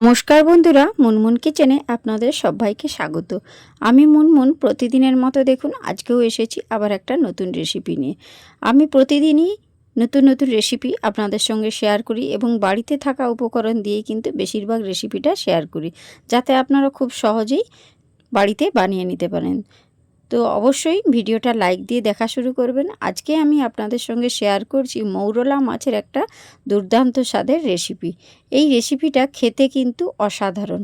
নমস্কার বন্ধুরা, মুনমুন কিচেনে আপনাদের সবাইকে স্বাগত। আমি মুনমুন, প্রতিদিনের মতো দেখুন আজকেও এসেছি আবার একটা নতুন রেসিপি নিয়ে। আমি প্রতিদিনই নতুন নতুন রেসিপি আপনাদের সঙ্গে শেয়ার করি এবং বাড়িতে থাকা উপকরণ দিয়ে কিন্তু বেশিরভাগ রেসিপিটা শেয়ার করি, যাতে আপনারা খুব সহজেই বাড়িতে বানিয়ে নিতে পারেন। তো অবশ্যই ভিডিওটা লাইক দিয়ে দেখা শুরু করবেন। আজকে আমি আপনাদের সঙ্গে শেয়ার করছি মৌরলা মাছের একটা দুর্দান্ত স্বাদের রেসিপি এই রেসিপিটা খেতে কিন্তু অসাধারণ।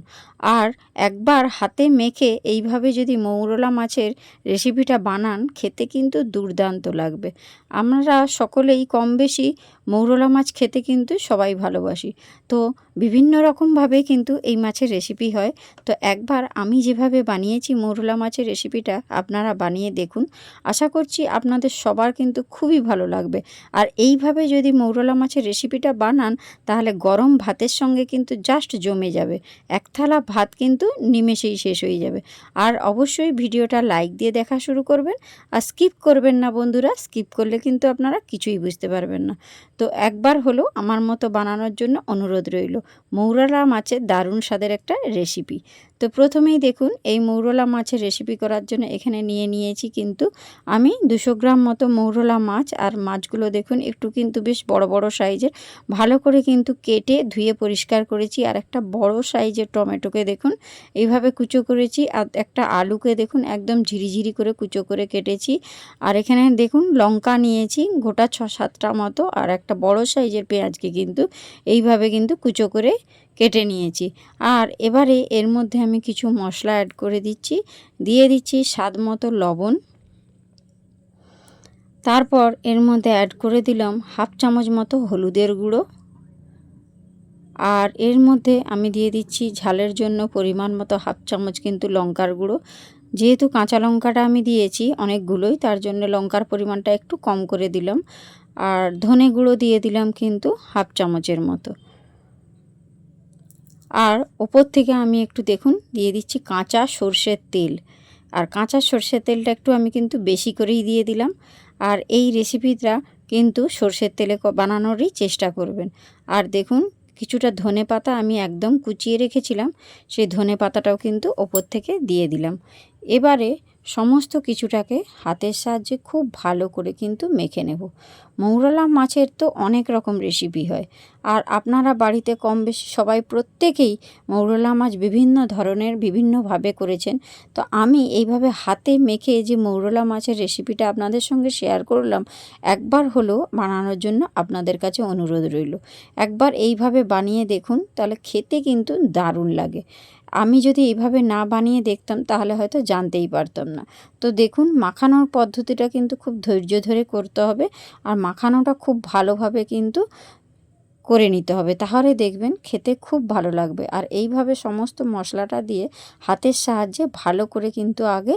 আর একবার হাতে মেখে এইভাবে যদি মৌরলা মাছের রেসিপিটা বানান, খেতে কিন্তু দুর্দান্ত লাগবে। আমরা সকলেই কম বেশি মৌরলা মাছ খেতে কিন্তু সবাই ভালোবাসি। তো বিভিন্ন রকমভাবে কিন্তু এই মাছের রেসিপি হয়। তো একবার আমি যেভাবে বানিয়েছি মৌরলা মাছের রেসিপিটা আপনারা বানিয়ে দেখুন। আশা করছি আপনাদের সবার কিন্তু খুবই ভালো লাগবে। আর এইভাবে যদি মৌরলা মাছের রেসিপিটা বানান, তাহলে গরম ভাতের সঙ্গে কিন্তু জাস্ট জমে যাবে। এক থালা ভাত কিন্তু নিমেষেই শেষ হয়ে যাবে। আর অবশ্যই ভিডিওটা লাইক দিয়ে দেখা শুরু করবেন। আর স্কিপ করবেন না বন্ধুরা স্কিপ করলে কিন্তু আপনারা কিছুই বুঝতে পারবেন না। তো একবার হলো আমার মতো বানানোর জন্য অনুরোধ রইল। মৌরলা মাছের দারুণ স্বাদের একটা রেসিপি তো প্রথমেই দেখুন, এই মৌরলা মাছের রেসিপি করার জন্য এখানে নিয়ে নিয়েছি কিন্তু আমি দুশো গ্রাম মতো মৌরলা মাছ। আর মাছগুলো দেখুন, একটু কিন্তু বেশ বড় বড় সাইজের ভালো করে কিন্তু কেটে ধুয়ে পরিষ্কার করেছি। আর একটা বড় সাইজের টমেটোকে দেখুন, এইভাবে কুচো করেছি। আর একটা আলুকে দেখুন, একদম ঝিরিঝিরি করে কুচো করে কেটেছি। আর এখানে দেখুন, লঙ্কা নিয়েছি, গোটা ছ সাতটা মতো। আর একটা বড় সাইজের পেঁয়াজকে কিন্তু এইভাবে কিন্তু কুচো করে কেটে নিয়েছি। আর এবারে এর মধ্যে আমি কিছু মশলা অ্যাড করে দিচ্ছি। দিয়ে দিচ্ছি স্বাদ মতো লবণ। তারপর এর মধ্যে অ্যাড করে দিলাম হাফ চামচ মতো হলুদের গুঁড়ো। আর এর মধ্যে আমি দিয়ে দিচ্ছি ঝালের জন্য পরিমাণ মতো হাফ চামচ কিন্তু লঙ্কার গুঁড়ো। যেহেতু কাঁচা লঙ্কাটা আমি দিয়েছি অনেকগুলোই, তার জন্য লঙ্কার পরিমাণটা একটু কম করে দিলাম। আর ধনে গুঁড়ো দিয়ে দিলাম কিন্তু হাফ চামচের মতো। আর ওপর থেকে আমি একটু দেখুন, দিয়ে দিচ্ছি কাঁচা সর্ষের তেল। আর কাঁচা সর্ষের তেলটা একটু আমি কিন্তু বেশি করেই দিয়ে দিলাম। আর এই রেসিপিটা কিন্তু সর্ষের তেলে বানানোরই চেষ্টা করবেন। আর দেখুন কিছুটা ধনে পাতা আমি একদম কুচিয়ে রেখেছিলাম, সেই ধনে পাতাটাও কিন্তু ওপর থেকে দিয়ে দিলাম। এবারে সমস্ত কিছুটাকে হাতের সাহায্যে খুব ভালো করে কিন্তু মেখে নেব। মৌরলা মাছের তো অনেক রকম রেসিপি হয়। আর আপনারা বাড়িতে কম বেশি সবাই প্রত্যেকেই মৌরলা মাছ বিভিন্ন ধরনের, বিভিন্নভাবে করেছেন। তো আমি এইভাবে হাতে মেখে যে মৌরলা মাছের রেসিপিটা আপনাদের সঙ্গে শেয়ার করলাম, একবার হলো বানানোর জন্য আপনাদের কাছে অনুরোধ রইল। একবার এইভাবে বানিয়ে দেখুন, তাহলে খেতে কিন্তু দারুণ লাগে। আমি যদি এইভাবে না বানিয়ে দেখতাম, তাহলে হয়তো জানতেই পারতাম না। তো দেখুন, মাখানোর পদ্ধতিটা কিন্তু খুব ধৈর্য ধরে করতে হবে আর মাখানোটা খুব ভালোভাবে কিন্তু করে নিতে হবে। তাহলে দেখবেন খেতে খুব ভালো লাগবে। আর এইভাবে সমস্ত মশলাটা দিয়ে হাতের সাহায্যে ভালো করে কিন্তু আগে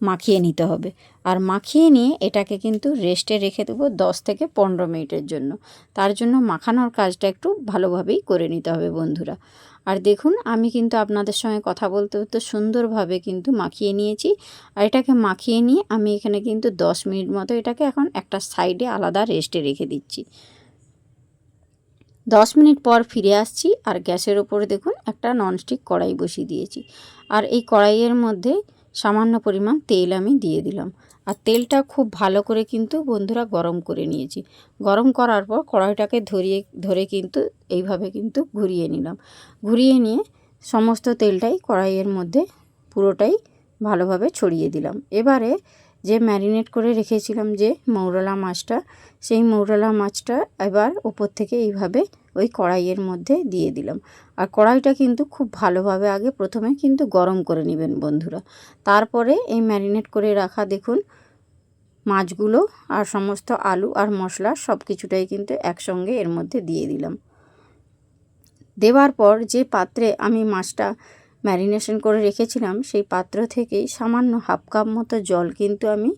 মাখিয়ে নিতে হবে। আর মাখিয়ে নিয়ে এটাকে কিন্তু রেস্টে রেখে দেবো দশ থেকে পনেরো মিনিটের জন্য। তার জন্য মাখানোর কাজটা একটু ভালোভাবেই করে নিতে হবে বন্ধুরা। আর দেখুন, আমি কিন্তু আপনাদের সঙ্গে কথা বলতে বলতে সুন্দরভাবে কিন্তু মাখিয়ে নিয়েছি। আর এটাকে মাখিয়ে নিয়ে আমি এখানে কিন্তু দশ মিনিট মতো এটাকে এখন একটা সাইডে আলাদা রেস্টে রেখে দিচ্ছি। দশ মিনিট পর ফিরে আসছি আর গ্যাসের ওপরে দেখুন একটা ননস্টিক কড়াই বসিয়ে দিয়েছি। আর এই কড়াইয়ের মধ্যে সামান্য পরিমাণ তেল আমি দিয়ে দিলাম। আর তেলটা খুব ভালো করে কিন্তু বন্ধুরা গরম করে নিয়েছি। গরম করার পর কড়াইটাকে ধরিয়ে, ধরে কিন্তু এইভাবে কিন্তু ঘুরিয়ে নিলাম। ঘুরিয়ে নিয়ে সমস্ত তেলটাই কড়াইয়ের মধ্যে পুরোটাই ভালোভাবে ছড়িয়ে দিলাম। এবারে যে ম্যারিনেট করে রেখেছিলাম যে মৌরলা মাছটা, সেই মৌরলা মাছটা এবার ওপর থেকে এইভাবে ওই কড়াইয়ের মধ্যে দিয়ে দিলাম। আর কড়াইটা কিন্তু খুব ভালোভাবে আগে প্রথমে কিন্তু গরম করে নেবেন বন্ধুরা। তারপরে এই ম্যারিনেট করে রাখা দেখুন, মাছগুলো আর সমস্ত আলু আর মশলা সব কিছুটাই কিন্তু একসঙ্গে এর মধ্যে দিয়ে দিলাম। দেওয়ার পর যে পাত্রে আমি মাছটা ম্যারিনেশন করে রেখেছিলাম, সেই পাত্র থেকেই সামান্য হাফ কাপ মতো জল কিন্তু আমি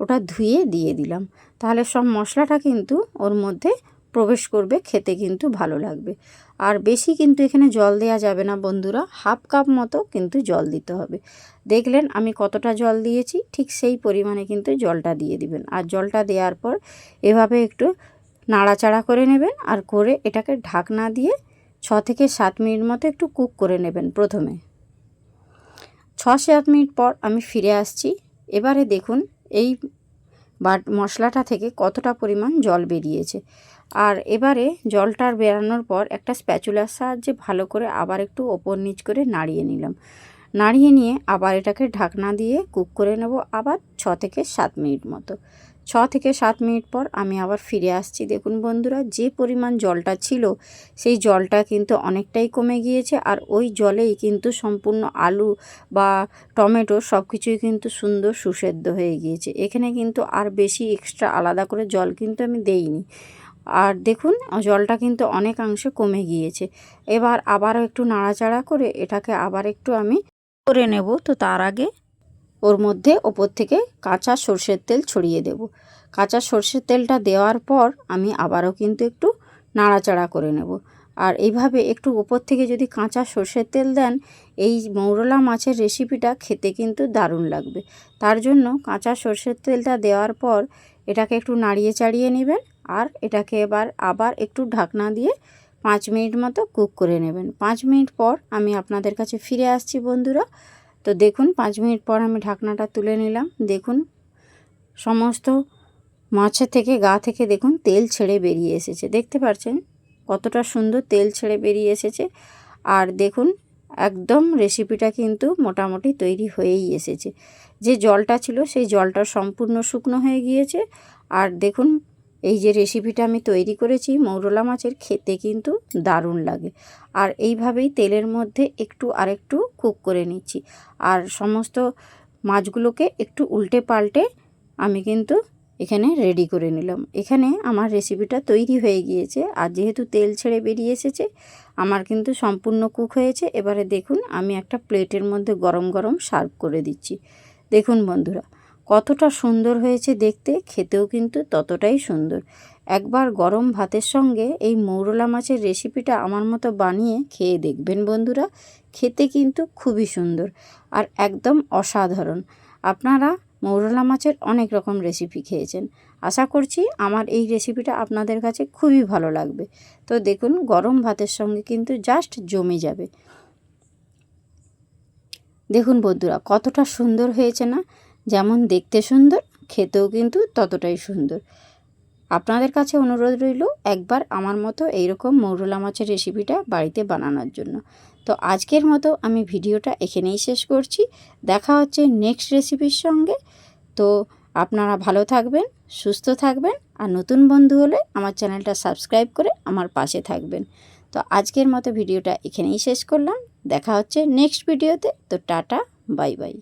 ওটা ধুয়ে দিয়ে দিলাম। তাহলে সব মশলাটা কিন্তু ওর মধ্যে প্রবেশ করবে, খেতে কিন্তু ভালো লাগবে। আর বেশি কিন্তু এখানে জল দেওয়া যাবে না বন্ধুরা, হাফ কাপ মতো কিন্তু জল দিতে হবে। দেখলেন আমি কতটা জল দিয়েছি, ঠিক সেই পরিমাণে কিন্তু জলটা দিয়ে দিবেন। আর জলটা দেওয়ার পর এভাবে একটু নাড়াচাড়া করে নেবেন আর করে এটাকে ঢাকনা দিয়ে ছ থেকে সাত মিনিট মতো একটু কুক করে নেবেন প্রথমে। ছ সাত মিনিট পর আমি ফিরে আসছি। এবারে দেখুন, এই বাট মশলাটা থেকে কতটা পরিমাণ জল বেরিয়েছে। আর এবারে জলটার বেরানোর পর একটা স্প্যাচুলার সাহায্যে ভালো করে আবার একটু ওপর নিচ করে নাড়িয়ে নিলাম। নাড়িয়ে নিয়ে আবার এটাকে ঢাকনা দিয়ে কুক করে নেব আবার ছ থেকে সাত মিনিট মতো। ছ থেকে সাত মিনিট পর আমি আবার ফিরে আসছি। দেখুন বন্ধুরা, যে পরিমাণ জলটা ছিল, সেই জলটা কিন্তু অনেকটাই কমে গিয়েছে আর ওই জলেই কিন্তু সম্পূর্ণ আলু বা টমেটো সব কিছুই কিন্তু সুন্দর সুসেদ্ধ হয়ে গিয়েছে। এখানে কিন্তু আর বেশি এক্সট্রা আলাদা করে জল কিন্তু আমি দেইনি। আর দেখুন, জলটা কিন্তু অনেকাংশে কমে গিয়েছে। এবার আবারও একটু নাড়াচাড়া করে এটাকে আবার একটু আমি করে নেব। তো তার আগে ওর মধ্যে ওপর থেকে কাঁচা সর্ষের তেল ছড়িয়ে দেব। কাঁচা সর্ষের তেলটা দেওয়ার পর আমি আবারও কিন্তু একটু নাড়াচাড়া করে নেব। আর এইভাবে একটু ওপর থেকে যদি কাঁচা সর্ষের তেল দেন, এই মৌরলা মাছের রেসিপিটা খেতে কিন্তু দারুণ লাগবে। তার জন্য কাঁচা সর্ষের তেলটা দেওয়ার পর এটাকে একটু নাড়িয়ে চাড়িয়ে নেবেন আর এটাকে এবার আবার একটু ঢাকনা দিয়ে পাঁচ মিনিট মতো কুক করে নেবেন। পাঁচ মিনিট পর আমি আপনাদের কাছে ফিরে আসছি বন্ধুরা। তো দেখুন, পাঁচ মিনিট পর আমি ঢাকনাটা তুলে নিলাম। দেখুন, সমস্ত মাছের থেকে, গা থেকে দেখুন, তেল ছেড়ে বেরিয়ে এসেছে। দেখতে পাচ্ছেন কতটা সুন্দর তেল ছেড়ে বেরিয়ে এসেছে। আর দেখুন, একদম রেসিপিটা কিন্তু মোটামুটি তৈরি হয়েই এসেছে। যে জলটা ছিল, সেই জলটা সম্পূর্ণ শুকনো হয়ে গিয়েছে। আর দেখুন এই যে রেসিপিটা আমি তৈরি করেছি, মৌরলা মাছের খেতে কিন্তু দারুণ লাগে। আর এইভাবেই তেলের মধ্যে একটু আরেকটু কুক করে নিচ্ছি। আর সমস্ত মাছগুলোকে একটু উল্টে পাল্টে আমি কিন্তু এখানে রেডি করে নিলাম। এখানে আমার রেসিপিটা তৈরি হয়ে গিয়েছে। আর যেহেতু তেল ছেড়ে বেরিয়ে এসেছে, আমার কিন্তু সম্পূর্ণ কুক হয়েছে। এবারে দেখুন, আমি একটা প্লেটের মধ্যে গরম গরম সার্ভ করে দিচ্ছি। দেখুন বন্ধুরা কতটা সুন্দর হয়েছে দেখতে, খেতেও কিন্তু ততটাই সুন্দর। একবার গরম ভাতের সঙ্গে এই মৌরলা মাছের রেসিপিটা আমার মতো বানিয়ে খেয়ে দেখবেন বন্ধুরা, খেতে কিন্তু খুবই সুন্দর আর একদম অসাধারণ। আপনারা মৌরলা মাছের অনেক রকম রেসিপি খেয়েছেন। আশা করছি আমার এই রেসিপিটা আপনাদের কাছে খুবই ভালো লাগবে। তো দেখুন, গরম ভাতের সঙ্গে কিন্তু জাস্ট জমে যাবে। দেখুন বন্ধুরা, কতটা সুন্দর হয়েছে না? যেমন দেখতে সুন্দর, খেতেও কিন্তু ততটাই সুন্দর। আপনাদের কাছে অনুরোধ রইল একবার আমার মতো এইরকম মৌরলা মাছের রেসিপিটা বাড়িতে বানানোর জন্য। তো আজকের মতো আমি ভিডিওটা এখানেই শেষ করছি। দেখা হচ্ছে নেক্সট রেসিপির সঙ্গে। তো আপনারা ভালো থাকবেন, সুস্থ থাকবেন আর নতুন বন্ধু হলে আমার চ্যানেলটা সাবস্ক্রাইব করে আমার পাশে থাকবেন। তো আজকের মতো ভিডিওটা এখানেই শেষ করলাম। দেখা হচ্ছে নেক্সট ভিডিওতে তো টাটা বাই বাই